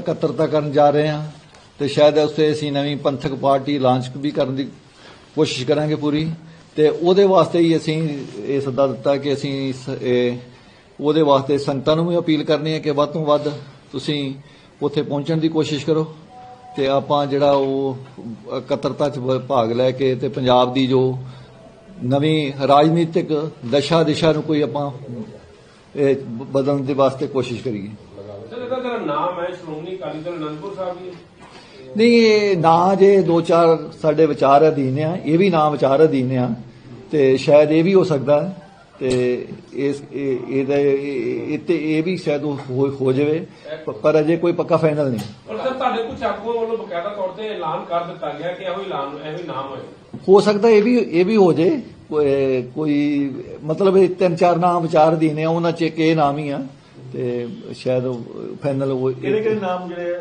ਇਕੱਤਰਤਾ ਕਰਨ ਜਾ ਰਹੇ ਹਾਂ ਤੇ ਸ਼ਾਇਦ ਉਸੇ ਅਸੀਂ ਨਵੀਂ ਪੰਥਕ ਪਾਰਟੀ ਲਾਂਚ ਵੀ ਕਰਨ ਦੀ ਕੋਸ਼ਿਸ਼ ਕਰਾਂਗੇ ਪੂਰੀ ਤੇ ਉਹਦੇ ਵਾਸਤੇ ਹੀ ਅਸੀਂ ਇਹ ਸੱਦਾ ਦਿੱਤਾ ਕਿ ਅਸੀਂ ਉਹਦੇ ਵਾਸਤੇ ਸੰਗਤਾਂ ਨੂੰ ਵੀ ਅਪੀਲ ਕਰਨੀ ਹੈ ਕਿ ਵੱਧ ਤੋਂ ਵੱਧ ਤੁਸੀਂ ਉੱਥੇ ਪਹੁੰਚਣ ਦੀ ਕੋਸ਼ਿਸ਼ ਕਰੋ ਤੇ ਆਪਾਂ ਜਿਹੜਾ ਉਹ ਇਕੱਤਰਤਾ ਚ ਭਾਗ ਲੈ ਕੇ ਤੇ ਪੰਜਾਬ ਦੀ ਜੋ ਨਵੀਂ ਰਾਜਨੀਤਿਕ ਦਸ਼ਾ ਦਿਸ਼ਾ ਨੂੰ ਕੋਈ ਆਪਾਂ ਬਦਲਣ ਦੇ ਵਾਸਤੇ ਕੋਸ਼ਿਸ਼ ਕਰੀਏ। ਨਾਮ ਹੈ ਸ਼੍ਰੋਮਣੀ ਅਕਾਲੀ ਦਲ ਅਨੰਦਪੁਰ ਸਾਹਿਬ ਜੀ। ਨਹੀਂ ਇਹ ਨਾ ਜੇ ਦੋ ਚਾਰ ਸਾਡੇ ਵਿਚਾਰ ਅਧੀਨ ਆ ਇਹ ਵੀ ਨਾ ਵਿਚਾਰ ਅਧੀਨ ਆ ਤੇ ਸ਼ਾਇਦ ਇਹ ਵੀ ਹੋ ਸਕਦਾ ਹੈ ਤੇ ਇਸ ਇਹ- ਇਹਦਾ ਇਹ ਇਹ- ਵੀ ਸ਼ਾਇਦ ਹੋ ਜਾਵੇ ਪਰ ਅਜੇ ਕੋਈ ਪੱਕਾ ਫਾਈਨਲ ਨਹੀਂ। ਪਰ ਸਰ ਤੁਹਾਡੇ ਕੁਝ ਆਗੂਆਂ ਵੱਲੋਂ ਬਕਾਇਦਾ ਤੌਰ ਤੇ ਐਲਾਨ ਕਰ ਦਿੱਤਾ ਗਿਆ ਕਿ ਇਹੋ ਐਲਾਨ ਇਹੋ ਨਾਮ ਹੋਏ। ਹੋ ਸਕਦਾ ਇਹ ਵੀ ਇਹ ਵੀ ਹੋ ਜੇ ਕੋਈ- ਮਤਲਬ ਤਿੰਨ ਚਾਰ ਨਾਮ ਵਿਚਾਰ ਅਧੀਨ ਆ ਉਹਨਾਂ ਚ ਇੱਕ ਇਹ ਨਾਮ ਹੀ ਆ ਤੇ ਸ਼ਾਇਦ ਫਾਈਨਲ ਉਹ ਕਿਹੜੇ ਕਿਹੜੇ ਨਾਮ ਜਿਹੜੇ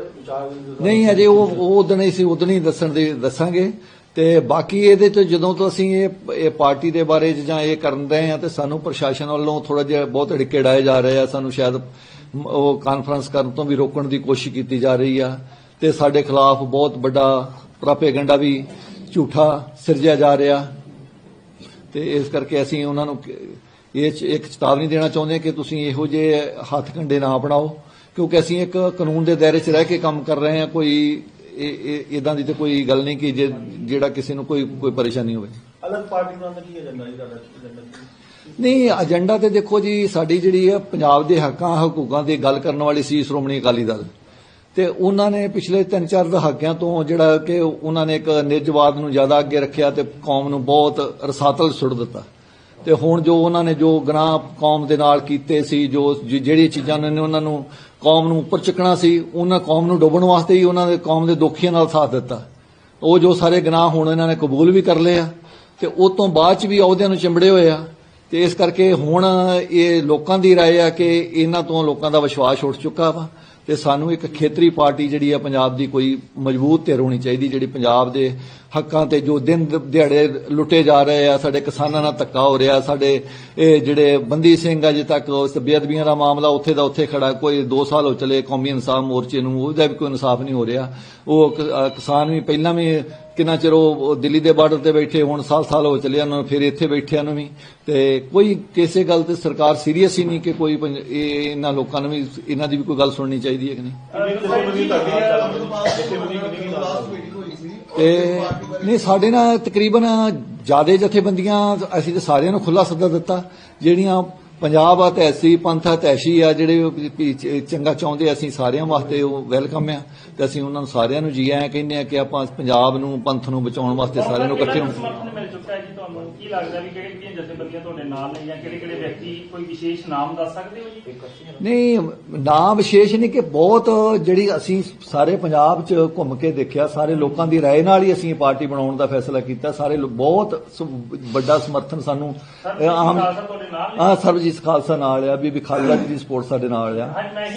ਨਹੀਂ ਅਜੇ ਉਹ ਉਹ ਉਦੋਂ ਹੀ ਸੀ ਉਦੋਂ ਹੀ ਦੱਸਣ ਦੇ ਦੱਸਾਂਗੇ। ਤੇ ਬਾਕੀ ਇਹਦੇ ਚ ਜਦੋਂ ਤੋਂ ਅਸੀਂ ਇਹ ਇਹ ਪਾਰਟੀ ਦੇ ਬਾਰੇ 'ਚ ਜਾਂ ਇਹ ਕਰਨ ਰਹੇ ਆ ਤੇ ਸਾਨੂੰ ਪ੍ਰਸ਼ਾਸਨ ਵੱਲੋਂ ਥੋੜਾ ਜਿਹਾ ਬਹੁਤ ਢਿੱਕੇ ਡਾਏ ਜਾ ਰਹੇ ਆ ਸਾਨੂੰ ਸ਼ਾਇਦ ਉਹ ਕਾਨਫਰੰਸ ਕਰਨ ਤੋਂ ਵੀ ਰੋਕਣ ਦੀ ਕੋਸ਼ਿਸ਼ ਕੀਤੀ ਜਾ ਰਹੀ ਆ। ਤੇ ਸਾਡੇ ਖਿਲਾਫ ਬਹੁਤ ਵੱਡਾ ਪ੍ਰਾਪੇਗੰਡਾ ਵੀ ਝੂਠਾ ਸਿਰਜਿਆ ਜਾ ਰਿਹਾ। ਤੇ ਇਸ ਕਰਕੇ ਅਸੀਂ ਉਹਨਾਂ ਨੂੰ ਇਹ ਇੱਕ ਚੇਤਾਵਨੀ ਦੇਣਾ ਚਾਹੁੰਦੇ ਕਿ ਤੁਸੀਂ ਇਹੋ ਜਿਹੇ ਹੱਥ ਕੰਡੇ ਨਾ ਅਪਣਾਓ ਕਿਉਂਕਿ ਅਸੀਂ ਇੱਕ ਕਾਨੂੰਨ ਦੇ ਦਾਇਰੇ 'ਚ ਰਹਿ ਕੇ ਕੰਮ ਕਰ ਰਹੇ ਹਾਂ ਕੋਈ ਇਦਾਂ ਦੀ ਤੇ ਕੋਈ ਗੱਲ ਨਹੀਂ ਕਿ ਜੇ- ਜਿਹੜਾ ਕਿਸੇ ਨੂੰ ਕੋਈ ਕੋਈ ਪਰੇਸ਼ਾਨੀ ਹੋਵੇ। ਅਲੱਗ ਪਾਰਟੀ ਦਾ ਕੀ ਏਜੰਡਾ ਜੀ ਤੁਹਾਡਾ? ਨਹੀਂ ਏਜੰਡਾ ਤੇ ਦੇਖੋ ਜੀ ਸਾਡੀ ਜਿਹੜੀ ਹੈ ਪੰਜਾਬ ਦੇ ਹੱਕਾਂ ਹਕੂਕਾਂ ਦੀ ਗੱਲ ਕਰਨ ਵਾਲੀ ਸੀ ਸ਼੍ਰੋਮਣੀ ਅਕਾਲੀ ਦਲ। ਤੇ ਉਹਨਾਂ ਨੇ ਪਿਛਲੇ 3-4 ਦਹਾਕਿਆਂ ਤੋਂ ਜਿਹੜਾ ਕਿ ਉਹਨਾਂ ਨੇ ਇੱਕ ਨਿਜਵਾਦ ਨੂੰ ਜ਼ਿਆਦਾ ਅੱਗੇ ਰੱਖਿਆ ਤੇ ਕੌਮ ਨੂੰ ਬਹੁਤ ਰਸਾਤਲ ਸੁੱਟ ਦਿੱਤਾ। ਤੇ ਹੁਣ ਜੋ ਉਹਨਾਂ ਨੇ ਜੋ ਗੁਨਾਹ ਕੌਮ ਦੇ ਨਾਲ ਕੀਤੇ ਸੀ ਜੋ ਜ- ਜਿਹੜੀ ਚੀਜ਼ਾਂ ਨੇ ਉਹਨਾਂ ਨੂੰ ਕੌਮ ਨੂੰ ਉੱਪਰ ਚੱਕਣਾ ਸੀ ਉਹਨਾਂ ਕੌਮ ਨੂੰ ਡੁੱਬਣ ਵਾਸਤੇ ਹੀ ਉਹਨਾਂ ਦੇ ਕੌਮ ਦੇ ਦੋਖੀਆਂ ਨਾਲ ਸਾਥ ਦਿੱਤਾ ਉਹ ਜੋ ਸਾਰੇ ਗੁਨਾਹ ਹੁਣ ਇਹਨਾਂ ਨੇ ਕਬੂਲ ਵੀ ਕਰ ਲਏ ਆ ਤੇ ਉਹ ਤੋਂ ਬਾਅਦ ਚ ਵੀ ਅਹੁਦਿਆਂ ਨੂੰ ਚਿੰਬੜੇ ਹੋਏ ਆ ਤੇ ਇਸ ਕਰਕੇ ਹੁਣ ਇਹ ਲੋਕਾਂ ਦੀ رائے ਆ ਕਿ ਇਹਨਾਂ ਤੋਂ ਲੋਕਾਂ ਦਾ ਵਿਸ਼ਵਾਸ ਉੱਠ ਚੁੱਕਾ ਵਾ ਤੇ ਸਾਨੂੰ ਇੱਕ ਖੇਤਰੀ ਪਾਰਟੀ ਜਿਹੜੀ ਆ ਪੰਜਾਬ ਦੀ ਕੋਈ ਮਜ਼ਬੂਤ ਧਿਰ ਹੋਣੀ ਚਾਹੀਦੀ, ਜਿਹੜੀ ਪੰਜਾਬ ਦੇ ਹੱਕਾਂ ਤੇ ਜੋ ਦਿਨ ਦਿਹਾੜੇ ਲੁੱਟੇ ਜਾ ਰਹੇ ਆ, ਸਾਡੇ ਕਿਸਾਨਾਂ ਨਾਲ ਧੱਕਾ ਹੋ ਰਿਹਾ, ਸਾਡੇ ਇਹ ਜਿਹੜੇ ਬੰਦੀ ਸਿੰਘ ਅਜੇ ਤੱਕ ਉਸ ਬੇਅਦਬੀਆਂ ਦਾ ਮਾਮਲਾ ਉੱਥੇ ਦਾ ਉੱਥੇ ਖੜਾ, ਕੋਈ 2 ਸਾਲ ਹੋ ਚਲੇ ਕੌਮੀ ਇਨਸਾਫ ਮੋਰਚੇ ਨੂੰ, ਉਹਦਾ ਵੀ ਕੋਈ ਇਨਸਾਫ ਨਹੀਂ ਹੋ ਰਿਹਾ। ਉਹ ਕਿਸਾਨ ਵੀ ਪਹਿਲਾਂ ਵੀ ਕਿੰਨਾ ਚਿਰ ਉਹ ਦਿੱਲੀ ਦੇ ਬਾਰਡਰ ਤੇ ਬੈਠੇ ਹੁਣ ਸਾਲ ਸਾਲ ਹੋ ਚੱਲੇ ਉਹਨਾਂ ਨੂੰ ਫਿਰ ਇੱਥੇ ਬੈਠਿਆਂ ਨੂੰ ਵੀ। ਤੇ ਕੋਈ ਕਿਸੇ ਗੱਲ ਤੇ ਸਰਕਾਰ ਸੀਰੀਅਸ ਹੀ ਨਹੀਂ ਕਿ ਕੋਈ ਇਹਨਾਂ ਲੋਕਾਂ ਨੂੰ ਵੀ ਇਹਨਾਂ ਦੀ ਵੀ ਕੋਈ ਗੱਲ ਸੁਣਨੀ ਚਾਹੀਦੀ ਹੈ ਕਿ ਨਹੀਂ? ਤੇ ਨਹੀਂ ਸਾਡੇ ਨਾਲ ਤਕਰੀਬਨ ਜਿਆਦੇ ਜਥੇਬੰਦੀਆਂ ਅਸੀਂ ਤੇ ਸਾਰਿਆਂ ਨੂੰ ਖੁੱਲਾ ਸੱਦਾ ਦਿੱਤਾ ਜਿਹੜੀਆਂ ਪੰਜਾਬ ਆ ਤੈਸੀ ਪੰਥ ਆ ਤੈਸ਼ੀ ਆ ਜਿਹੜੇ ਚੰਗਾ ਚਾਹੁੰਦੇ ਆ, ਅਸੀਂ ਸਾਰਿਆਂ ਵਾਸਤੇ ਉਹ ਵੈਲਕਮ ਆ ਤੇ ਅਸੀਂ ਉਹਨਾਂ ਨੂੰ ਸਾਰਿਆਂ ਨੂੰ ਜੀ ਆਇਆਂ ਕਹਿੰਦੇ ਆ ਕਿ ਆਪਾਂ ਪੰਜਾਬ ਨੂੰ ਪੰਥ ਨੂੰ ਬਚਾਉਣ ਵਾਸਤੇ ਸਾਰਿਆਂ ਨੂੰ ਇਕੱਠੇ ਹੋਣਾ। ਮਿਲ ਚੁੱਕਾ ਹੈ ਜੀ ਤੁਹਾਨੂੰ ਕੀ ਲੱਗਦਾ ਵੀ ਕਿਹੜੇ ਕਿਹੜੀਆਂ ਜਥੇਬੰਦੀਆਂ ਤੁਹਾਡੇ ਨਾਲ ਨੇ ਜਾਂ ਕਿਹੜੇ ਕਿਹੜੇ ਵਿਅਕਤੀ ਕੋਈ ਵਿਸ਼ੇਸ਼ ਨਾਮ ਦੱਸ ਸਕਦੇ ਹੋ ਜੀ ਨਹੀਂ ਨਾਮ ਵਿਸ਼ੇਸ਼ ਨਹੀਂ ਕਿ ਬਹੁਤ ਜਿਹੜੀ ਅਸੀਂ ਸਾਰੇ ਪੰਜਾਬ 'ਚ ਘੁੰਮ ਕੇ ਦੇਖਿਆ ਸਾਰੇ ਲੋਕਾਂ ਦੀ رائے ਨਾਲ ਹੀ ਅਸੀਂ ਇਹ ਪਾਰਟੀ ਬਣਾਉਣ ਦਾ ਫੈਸਲਾ ਕੀਤਾ ਸਾਰੇ ਲੋਕ ਬਹੁਤ ਸ- ਵੱਡਾ ਸਮਰਥਨ ਸਾਨੂੰ ਸਰ ਅਹ, ਆਮ ਖਾਲਸਾ ਤੁਹਾਡੇ ਨਾਲ ਨੇ ਆ ਸਰਬਜੀਤ ਖਾਲਸਾ ਨਾਲ ਆ ਬੀਬੀ ਖਾਲੜਾ ਜੀ ਦੀ ਸਪੋਰਟ ਸਾਡੇ ਨਾਲ ਆ ਹਾਂਜੀ ਮੈਂ ਇਹੀ